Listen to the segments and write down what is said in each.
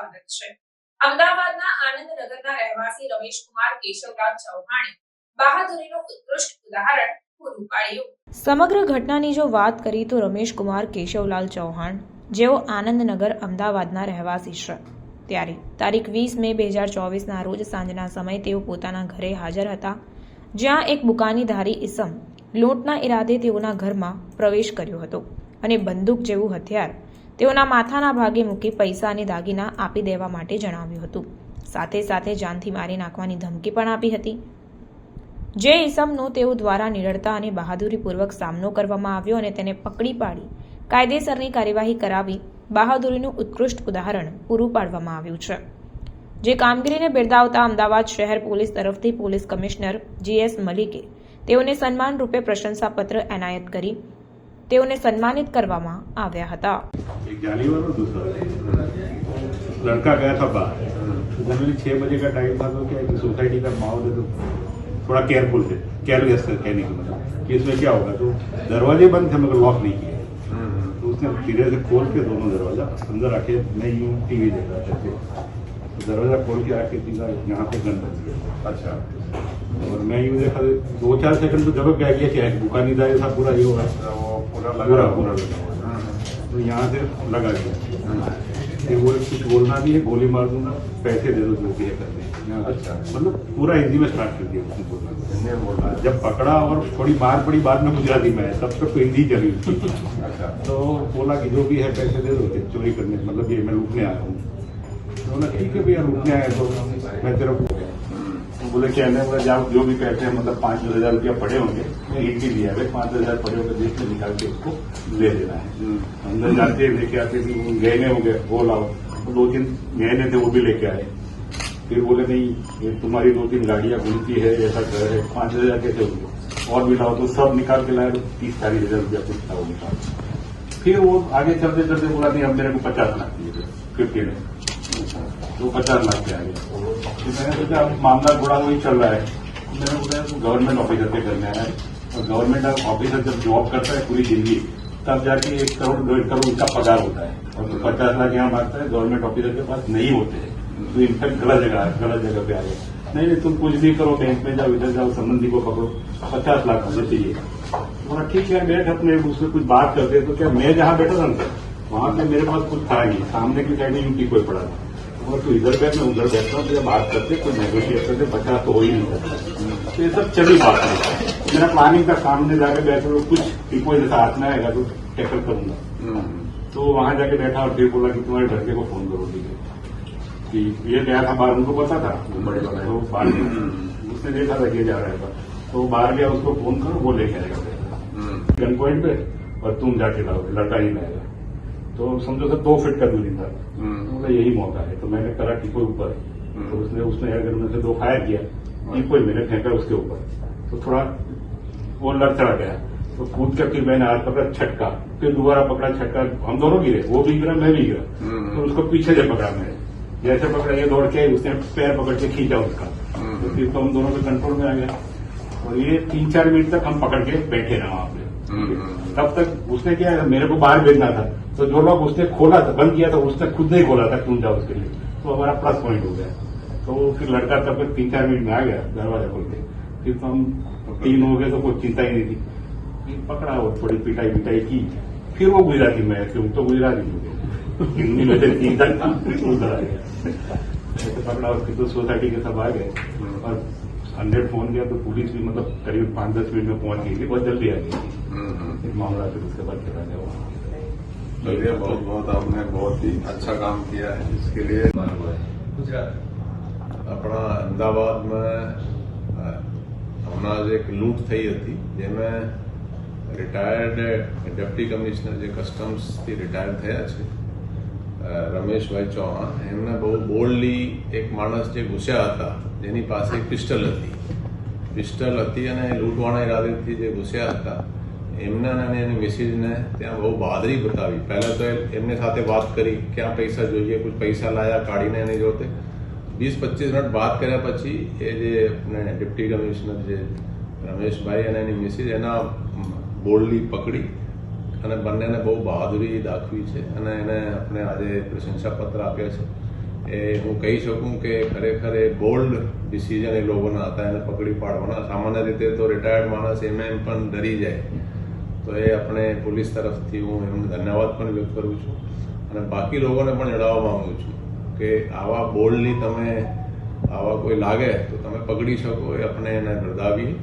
સ્વાગત છે. અમદાવાદના આનંદનગરના રહેવાસી રમેશકુમાર કેશવરામ ચૌહાણે બહાદુરીનું ઉત્કૃષ્ટ ઉદાહરણ પૂરું પાડ્યું. સમગ્ર ઘટનાની જો વાત કરી તો રમેશ કુમાર કેશવલાલ ચૌહાણ, જેઓ આનંદનગર અમદાવાદના રહેવાસી છે. ત્યારે તારીખ વીસ મે બે હજાર ચોવીસના રોજ સાંજના સમયે તેઓ પોતાના ઘરે હાજર હતા, જ્યાં એક બુકાનીધારી ઇસમ લૂંટના ઈરાદે તેઓના ઘરમાં પ્રવેશ કર્યો હતો અને બંદૂક જેવું હથિયાર તેઓના માથાના ભાગે મૂકી પૈસા અને દાગીના આપી દેવા માટે જણાવ્યું હતું. સાથે સાથે જાનથી મારી નાખવાની ધમકી પણ આપી હતી. જે ઇસમનો તેઓ દ્વારા નિડરતા અને બહાદુરીપૂર્વક સામનો કરવામાં આવ્યો અને તેને પકડી પાડી, કાયદેસરની કાર્યવાહી કરાવી, બહાદુરીનું ઉત્કૃષ્ટ ઉદાહરણ પૂરું પાડવામાં આવ્યું છે. જે કામગીરીને બિરદાવતા અમદાવાદ શહેર પોલીસ તરફથી પોલીસ કમિશનર જીએસ મલિકે તેઓને સન્માન રૂપે પ્રશંસાપત્ર એનાયત કરી તેઓને સન્માનિત કરવામાં આવ્યા હતા एक जालीवर और दूसरा लड़का गया था बाहर जनरली छह बजे का टाइम था तो क्या है कि सोसाइटी का माहौल है तो थोड़ा केयरफुल थे केयरलेस थे कहने का मतलब कि इसमें क्या होगा तो दरवाजे बंद थे मगर लॉक नहीं किए तो उसने धीरे से खोल के दोनों दरवाजा अंदर आके मैं यूँ टीवी देख रहा था तो दरवाजा खोल के आके सीधा यहाँ पे गन बच गया अच्छा और मैं यूँ देखा तो दो चार सेकंड तो जरूर क्या किया क्या है दुकानीदारी था पूरा ये होगा पूरा पूरा पूरा लगा तो यहाँ से लगा गया ये वो कुछ बोलना भी है गोली मार दूँगा पैसे दे दो जो भी है करने। अच्छा। मतलब पूरा हिंदी में स्टार्ट कर दिया उसने बोलना। बोलना जब पकड़ा और थोड़ी मार पड़ी बाद में गुजराती में तब तक तो हिंदी चली उसकी। अच्छा। तो बोला कि जो भी है पैसे दे दो चोरी करने मतलब ये मैं लूटने आया हूँ। तो बोला ठीक है भैया लूटने आया तो मैं तेरे को बोले क्या मैं बोला जाओ जो भी कहते हैं मतलब पाँच दस हज़ार रुपया पड़े होंगे एक हिंदी दिया भाई पाँच दस हज़ार पड़े होंगे देख के निकाल के उसको ले लेना है। अंदर जाते लेके आते गहने हो गए वो लाओ। तो दो तीन गहने थे वो भी लेके आए। फिर बोले नहीं ये तुम्हारी दो तीन गाड़ियाँ घूमती है ऐसा घर है पाँच हज़ार कैसे होंगे? और भी लाओ। तो सब निकाल के लाए तो तीस चालीस हज़ार रुपया कुछ था वो निकाल फिर वो आगे चलते चलते बोला नहीं अब मेरे को पचास लाख चाहिए फिफ्टी में। तो पचास लाख के आगे। तो मैंने सोचा, अब मामला थोड़ा वही चल रहा है। तो मैंने बोला तो गवर्नमेंट ऑफिसर पे करने आया है। और गवर्नमेंट ऑफिसर जब जॉब करता है पूरी ज़िंदगी तब जाके एक करोड़, डेढ़ करोड़ उनका पगार होता है। और तो पचास लाख यहाँ माँगता है गवर्नमेंट ऑफिसर के पास नहीं होते हैं। तो इनफैक्ट गलत जगह गलत जगह पे आ गए नहीं नहीं, तुम कुछ भी करो बैंक में जाओ, इधर जाओ, संबंधी को पकड़ो। पचास लाख मुझे चाहिए। बोला, ठीक है, बैठ अपने, उसमें कुछ बात करते तो क्या मैं जहाँ बैठा था वहाँ पे मेरे पास कुछ था नहीं। सामने की साइड में यूटी कोई पड़ा था। और तू इधर बैठ मैं उधर बैठता हूँ तो ये बात करते कोई नेगोशिएट करते बचा तो हो ही नहीं तो ये सब चली बात है। मेरा प्लानिंग का सामने जाके बैठे तो कुछ डिपो जैसा हाथ में आएगा तो टैकल करूँगा। तो वहाँ जाके बैठा और फिर बोला कि तुम्हारे लड़के को फ़ोन करो ठीक है? कि ये गया था बाहर उनको पता था? वो बड़े वाला तो बाहर उसने देखा था ये जा रहा था। तो बाहर गया उसको फ़ोन करो वो लेके आएगा। गन पॉइंट पे और तुम जाके लाओगे लड़का ही लाएगा। तो समझो सर दो फीट का दूरी था। तो बोला यही मौका है। तो मैंने करा टिको ऊपर। तो उसने उसने अगर में से दो फायर किया टिको ही। मैंने फेंका उसके ऊपर। तो थोड़ा वो लड़ चढ़ा गया। तो कूद कर फिर मैंने हाथ पकड़ा छटका। फिर दोबारा पकड़ा छटका। हम दोनों गिरे वो भी गिरा मैं भी गिरा। तो उसको पीछे से पकड़ा मैंने। जैसे पकड़ा ये दौड़ के उसने पैर पकड़ के खींचा उसका। तो फिर तो हम दोनों के कंट्रोल में आ गया। और ये तीन चार मिनट तक हम पकड़ के बैठे रहे वहाँ पे। तब तक उसने क्या मेरे को बाहर भेजना था। तो जो लोग उसने खोला था, बंद किया था, उसने खुद नहीं खोला था क्यों जाओ उसके लिए। तो हमारा प्लस पॉइंट हो गया। तो फिर लड़का तब तक तीन चार मिनट में आ गया, दरवाज़ा खोल के। फिर तो हम तीन हो गए तो कोई चिंता ही नहीं थी। फिर पकड़ा और थोड़ी पिटाई पिटाई की। फिर वो गुजराती में क्यों तो गुजराती में हिंदी में तीन तक उधर आ गया। पकड़ा और फिर तो सोसाइटी के सब आ गए। और हंड्रेड फ़ोन किया तो पुलिस भी मतलब करीब पाँच दस मिनट में पहुँच गई थी बहुत जल्दी आ गई थी। हम्म, हम्म। मामला फिर उसके बाद चला गया वहाँ चलिए बहुत बहुत आपने बहुत ही अच्छा काम किया है इसके लिए अपना अहमदाबाद में हमारा एक लूट थी थी जेमें रिटायर्ड डिप्टी कमिश्नर जो कस्टम्स थी रिटायर थे રમેશભાઈ ચૌહાણ, એમને બહુ બોલ્ડલી એક માણસ જે ઘૂસ્યા હતા, જેની પાસે પિસ્ટલ હતી. પિસ્ટલ હતી અને લૂંટવાના ઈરાદેથી જે ઘૂસ્યા હતા, એમને અને એની મિસિજને ત્યાં બહુ બહાદરી બતાવી. પહેલાં તો એમની સાથે વાત કરી ક્યાં પૈસા જોઈએ કુછ પૈસા લાયા, કાઢીને એની જોતે વીસ પચીસ મિનિટ વાત કર્યા પછી એ જે ડિપ્ટી કમિશનર જે રમેશભાઈ અને એની મિસિસ એના બોલ્ડલી પકડી અને બંનેને બહુ બહાદુરી દાખવી છે અને એને આપણે આજે પ્રશંસાપત્ર આપ્યા છે. એ હું કહી શકું કે ખરેખર એ બોલ્ડ ડિસિઝન એ લોકોના હતા, એને પકડી પાડવાના. સામાન્ય રીતે તો રિટાયર્ડ માણસ એમ એમ પણ ડરી જાય. તો એ આપણે પોલીસ તરફથી હું એમને ધન્યવાદ પણ વ્યક્ત કરું છું અને બાકી લોકોને પણ જણાવવા માંગુ છું કે આવા બોલ્ડલી તમે, આવા કોઈ લાગે તો તમે પકડી શકો, એ આપણે એને વધાવીએ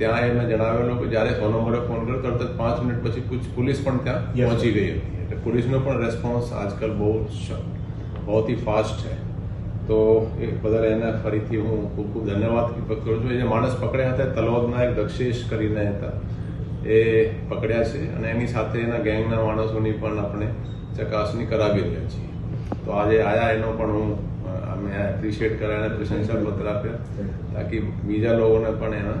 ત્યાં એમને જણાવેલું કે જ્યારે સો નંબરે ફોન કર્યો તરત જ પાંચ મિનિટ પછી પોલીસ પણ ત્યાં પહોંચી ગઈ હતી. એટલે પોલીસનો પણ રેસ્પોન્સ આજકાલ બહુ બહુ ही ફાસ્ટ છે. તો એ બદલ એને ફરીથી હું ખૂબ ખૂબ ધન્યવાદ કરું છું. એ જે માણસ પકડ્યા હતા તલોદના એક દક્ષેશ કરીને હતા. એ પકડ્યા છે અને એની સાથે એના ગેંગના માણસોની પણ આપણે ચકાસણી કરાવી રહ્યા છીએ. તો આજે આયા એનો પણ હું અમે એપ્રિશિએટ કર્યા અને પ્રશંસા પત્ર આપ્યા. તાકી બીજા લોકોને પણ એના